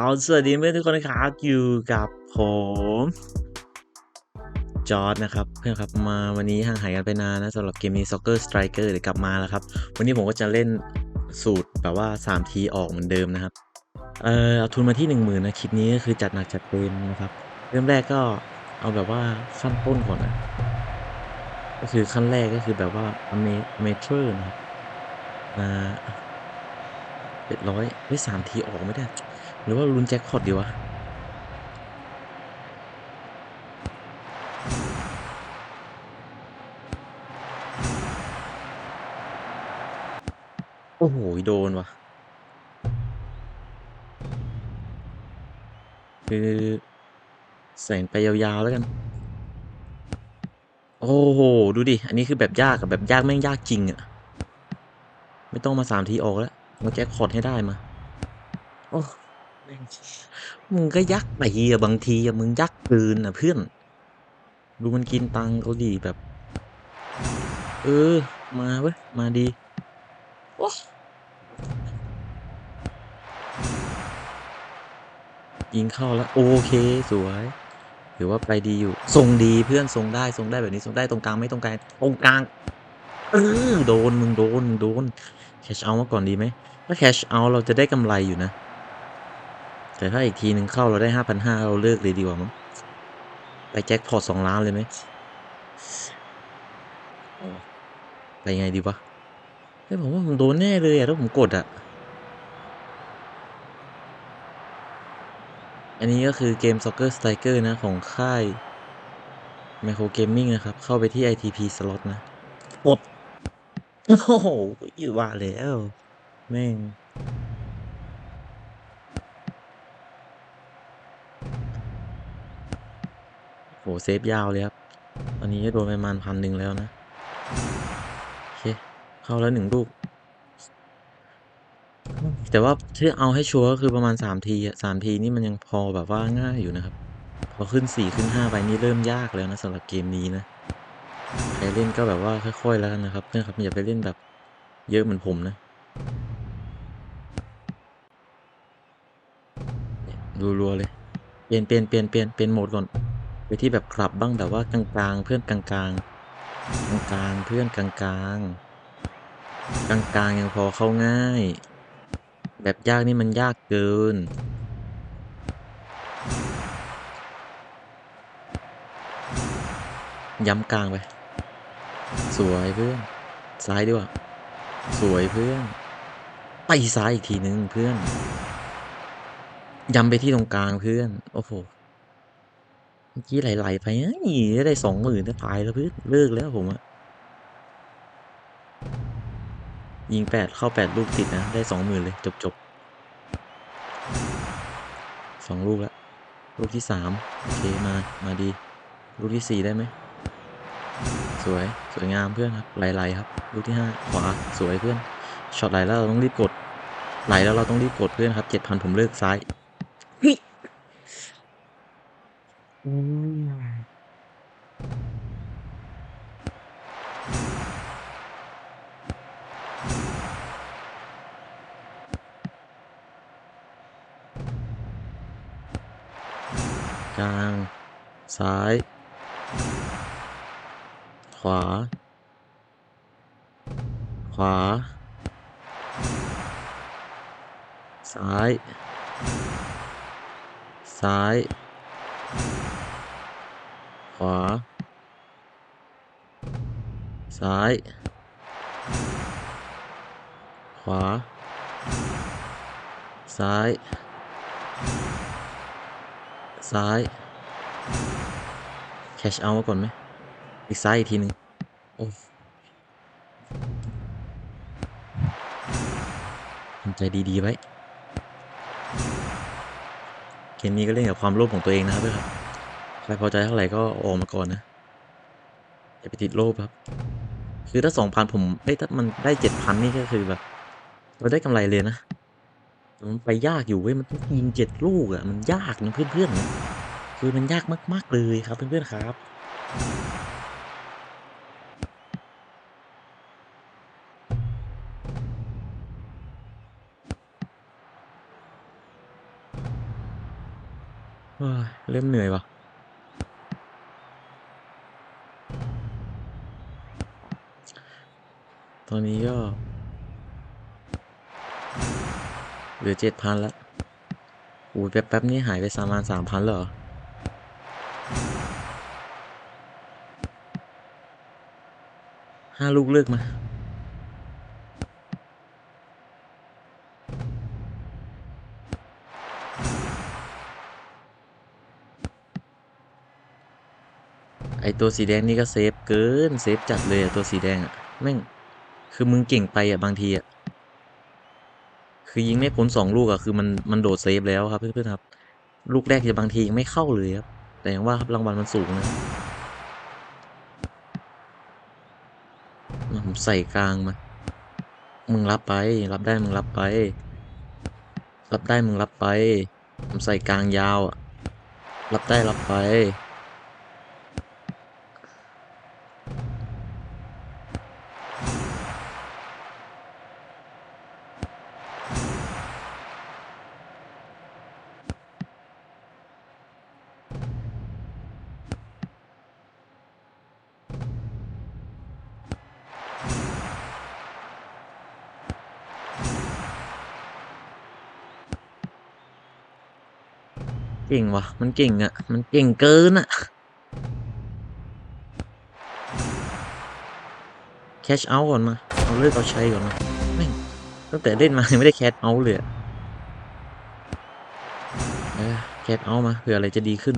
เอาสวัสดีเพื่อนทุกคนนะครับอยู่กับผมจอร์ดนะครับเพื่อนครับมาวันนี้ห่างหายกันไปนานนะสำหรับเกมนี้ Soccer Striker เดี๋ยวกลับมาแล้วครับ วันนี้ผมก็จะเล่นสูตรแบบว่า 3 ทีออกเหมือนเดิมนะครับ เออเอาทุนมาที่ 1 0,000นะคลิปนี้ก็คือจัดหนักจัดเต็มนะครับ เริ่มแรกก็เอาแบบว่าขั้นต้นก่อนนะ ก็คือขั้นแรกก็คือแบบว่าเมเมเทอร์นะครับมาเจ็ดร้อยไม่สามทีออกไม่ได้ หรือว่าลุ้นแจ็คพอตดีวะโอ้โห โดนวะคือแสงไปยาวๆแล้วกัน โอ้โห ดูดิ อันนี้คือแบบยากกับแบบยากแม่งยากจริงอะไม่ต้องมาสามทีออกแล้ว มาแจ็คพอตให้ได้มา โอ้ มึงก็ยักไปอะบางทีอะมึงยักเกินอะเพื่อน ดูมันกินตังเขาดีแบบ เออ มาเว้ย มาดี โอ้ยิงเข้าแล้ว โอเค สวยถือว่าไปดีอยู่ ทรงดีเพื่อนทรงได้ทรงได้แบบนี้ทรงได้ตรงกลางไม่ตรงกลางตรงกลางเออโดนมึงโดนมึงโดนแคชเอามาก่อนดีไหมถ้าแคชเอาเราจะได้กำไรอยู่นะ แต่ถ้าอีกทีหนึ่งเข้าเราได้ห้าพันห้าเราเลิกเลยดีกว่ามั้งไปแจ็คพอตสองล้านเลยไหมไปยังไงดีวะเฮ้ยผมว่าผมโดนแน่เลยอะถ้าผมกดอะอันนี้ก็คือเกม Soccer Striker นะ ของค่าย Micro Gaming นะครับ เข้าไปที่ ITP Slot นะกดโอ้โหอยู่ว่าแล้ว แม่ง หเซฟยาวเลยครับตอนนี้โดนไปประมาณพันหนึ่งแล้วนะโอเคเข้าแล้วหนึ่งลูก แต่ว่าที่เอาให้ชัวร์ก็คือประมาณสามทีอะสามทีนี่มันยังพอแบบว่าง่ายอยู่นะครับ พอขึ้นสี่ขึ้นห้าไปนี่เริ่มยากแล้วนะสำหรับเกมนี้นะใครเล่นก็แบบว่าค่อยๆแล้วกันนะครับเพื่อนครับอย่าไปเล่นแบบเยอะเหมือนผมนะรัวๆเลย เปลี่ยนเปลี่ยนเปลี่ยนเปลี่ยนเปลี่ยนโหมดก่อน ไปที่แบบคลับบ้างแบบว่ากลางๆ เพื่อนกลางๆ กลางๆ เพื่อนกลางๆ กลางๆ ยังพอเข้าง่าย แบบยากนี่มันยากเกิน ย้ำกลางไป สวยเพื่อน ซ้ายด้วย สวยเพื่อน ไปซ้ายอีกทีนึงเพื่อน ย้ำไปที่ตรงกลางเพื่อน โอ้โห มื่อกี้ไหลๆไปเอ้ยได้สองหมื่นจะตายแล้วเพื่อเลิกแล้วผมอะยิงแปดเข้าแปดลูกติดนะ ได้สองหมื่นเลย จบจบสองลูกแล้วลูกที่สามโอเคมา มาดี ลูกที่สี่ได้ไหม สวยสวยงามเพื่อนครับไหลๆครับ ลูกที่ห้าขวาสวยเพื่อนช็อตไหลแล้วเราต้องรีบกดไหลแล้วเราต้องรีบกดเพื่อนครับเจ็ดพันผมเลิกซ้ายเฮ้ย อืมกลาง ซ้าย ขวา ขวา ซ้าย ซ้าย ขวา ซ้าย ขวา ซ้าย ซ้าย แคชเอามาก่อนไหม อีกซ้ายอีกทีหนึ่งโอ้ทำใจดี ๆ ไว้ เกมนี้ก็เล่นกับความโลภของตัวเองนะครับเพื่อนครับใครพอใจเท่าไหร่ก็ออกมาก่อนนะอย่าไปติดโลภครับ คือถ้าสองพันผมเอ้ยถ้ามันได้เจ็ดพันนี่ก็คือแบบ เราได้กำไรเลยนะมันไปยากอยู่เว้ยมันต้องยิงเจ็ดลูกอะ่ะมันยากนะเพื่อนๆนะคือมันยากมากๆเลยครับเพื่อนๆครับ เริ่มเหนื่อยว่ะตอนนี้ก็เหลือเจ็ดพันล้วโอ้แป๊บๆนี่หายไปประมาณสามพันเหรอ ห้าลูกเลือกมา ตัวสีแดงนี่ก็เซฟเกินเซฟจัดเลยอะตัวสีแดงอะแม่งคือมึงเก่งไปอะบางทีอะคือยิงไม่พ้นสองลูกอะคือมันมันโดดเซฟแล้วครับเพื่อนๆครับ ลูกแรกจะบางทียังไม่เข้าเลยครับ แต่ยังว่าครับรางวัลมันสูงนะผมใส่กลางมา มึงรับไป รับได้มึงรับไป รับได้มึงรับไป ผมใส่กลางยาวอะรับได้รับไป เก่งว่ะ มันเก่งอะมันเก่งเกินอะแคชเอาท์ก่อนมา เอาเลือกเอาใช้ก่อนมาแม่งตั้งแต่เล่นมาไม่ได้แคชเอาเลยอะเออแคชเอาท์มาเผื่ออะไรจะดีขึ้น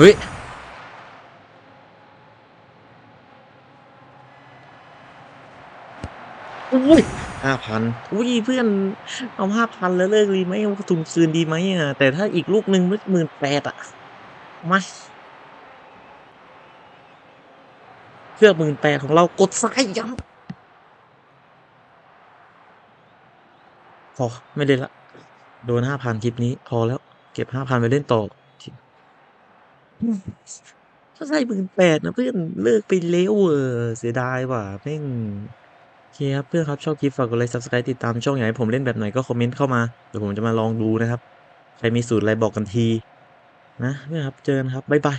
เฮ้ย อุ้ยห้าพันอุ้ยเพื่อนเอาห้าพันแล้วเลิกดีไหมเอาทุนคืนดีไหมอะ แต่ถ้าอีกลูกหนึ่งหมื่นแปดอะ มาเพื่อหมื่นแปดของเรากดซ้ายย้ำพอไม่เล่นละ โดนห้าพันคลิปนี้ พอแล้ว เก็บห้าพันไปเล่นต่อ ถ้าใส่หมื่นแปดนะเพื่อนเลิกไปเร็วเออเสียดายว่ะแม่งโอเคครับเพื่อนครับชอบคลิปฝากกดไลค์ subscribe ติดตามช่องอยากให้ผมเล่นแบบไหนก็คอมเมนต์เข้ามาเดี๋ยวผมจะมาลองดูนะครับ ใครมีสูตรอะไรบอกกันที นะเพื่อนครับเจอกันครับบ๊ายบาย